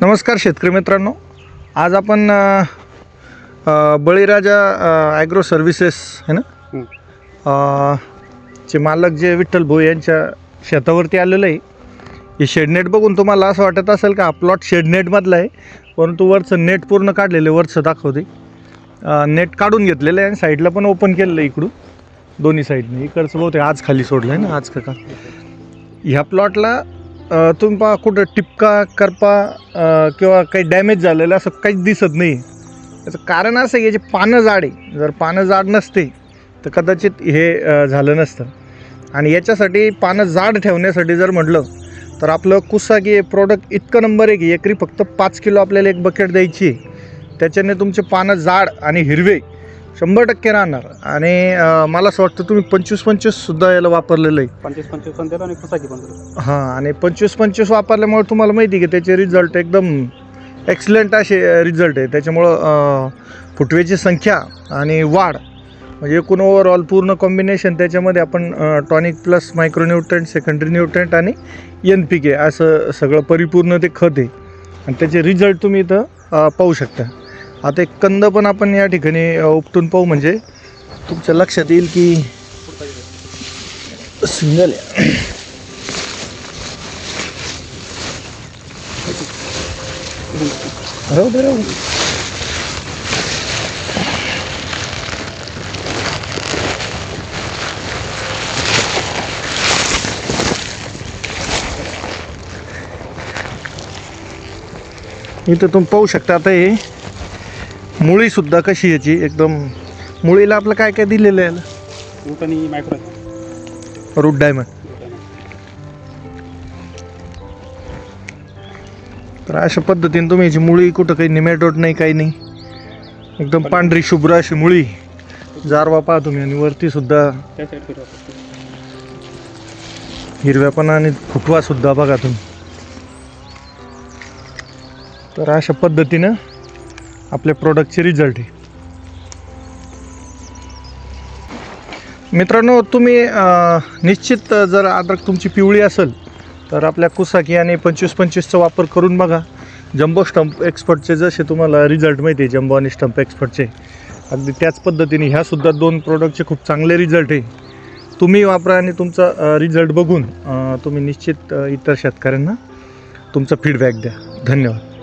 नमस्कार शेतकरी मित्रांनो. आज आपण बळीराजा ॲग्रो सर्व्हिसेस आहे ना? चे मालक जे विठ्ठल भोई यांच्या शेतावरती आलेलं आहे. हे शेडनेट बघून तुम्हाला असं वाटत असेल का हा प्लॉट शेडनेटमधला आहे. परंतु वरचं नेट पूर्ण काढलेलं आहे वरचं दाखवते. नेट काढून घेतलेलं आहे आणि साईडला पण ओपन केलेलं आहे इकडून. दोन्ही साईडने इकडचं बहुतेक आज खाली सोडलं आहे ना आज का का? ह्या प्लॉटला अ, तुम्ही पहा कुठं टिपका करपा किंवा काही डॅमेज झालेलं असं काहीच दिसत नाही. याचं कारण असं आहे याची पानं जाड आहे. जर पानं जाड नसते तर कदाचित हे झालं नसतं. आणि याच्यासाठी पानं जाड ठेवण्यासाठी जर म्हटलं तर आपलं कुसा की प्रोडक्ट इतकं नंबर आहे की एकरी फक्त पाच किलो आपल्याला एक बकेट द्यायची आहे. त्याच्याने तुमचे पानं जाड आणि हिरवे शंभर टक्के राहणार. आणि अ, मला असं वाटतं तुम्ही पंचवीस पंचवीससुद्धा याला वापरलेलं आहे. पंचवीस पंचवीस पण दिलं आणि कुसाकी पण दिलं हां आणि पंचवीस पंचवीस वापरल्यामुळे तुम्हाला माहिती आहे की त्याचे रिझल्ट एकदम एक्सलंट असे रिझल्ट आहे. त्याच्यामुळं अं, फुटवेची संख्या आणि वाढ म्हणजे एकूण ओव्हरऑल पूर्ण कॉम्बिनेशन त्याच्यामध्ये आपण tonic plus micronutrient secondary nutrient आणि एन पी के असं सगळं परिपूर्ण ते खत आहे. आणि त्याचे रिझल्ट तुम्ही इथं अं, पाहू शकता. आता एक कंद पण आपण या ठिकाणी उपटून पाहू म्हणजे. तुमच्या लक्षात येईल की सिंगल आहे. राहू दे राहू इथं तुम्ही पाहू शकता आता हे. मुळीसुद्धा कशी याची? एकदम मुळीला आपलं काय काय दिलेलं आहे? रूट आणि मायक्रो रूट डायमंड तर अशा पद्धतीने तुम्ही याची मुळी कुठं काही निमॅटोड नाही काही नाही. एकदम पांढरी शुभ्र अशी मुळी जारवा पहा तुम्ही आणि वरती सुद्धा. हिरव्यापणा आणि फुटवा सुद्धा बघा तुम्ही. तर अशा पद्धतीनं आपल्या प्रोडक्टचे रिझल्ट आहे. मित्रांनो तुम्ही निश्चित जर अद्रक तुमची पिवळी असेल तर आपल्या कुसाकी आणि पंचवीस पंचवीसचा वापर करून बघा. जम्बो स्टंप एक्सपर्टचे जसे तुम्हाला रिझल्ट माहिती आहे जम्बो आणि स्टंप एक्सपर्टचे. अगदी त्याच पद्धतीने ह्यासुद्धा दोन प्रोडक्टचे खूप चांगले रिझल्ट आहे. तुम्ही वापरा आणि तुमचा रिझल्ट बघून तुम्ही निश्चित इतर शेतकऱ्यांना तुमचा फीडबॅक द्या. धन्यवाद.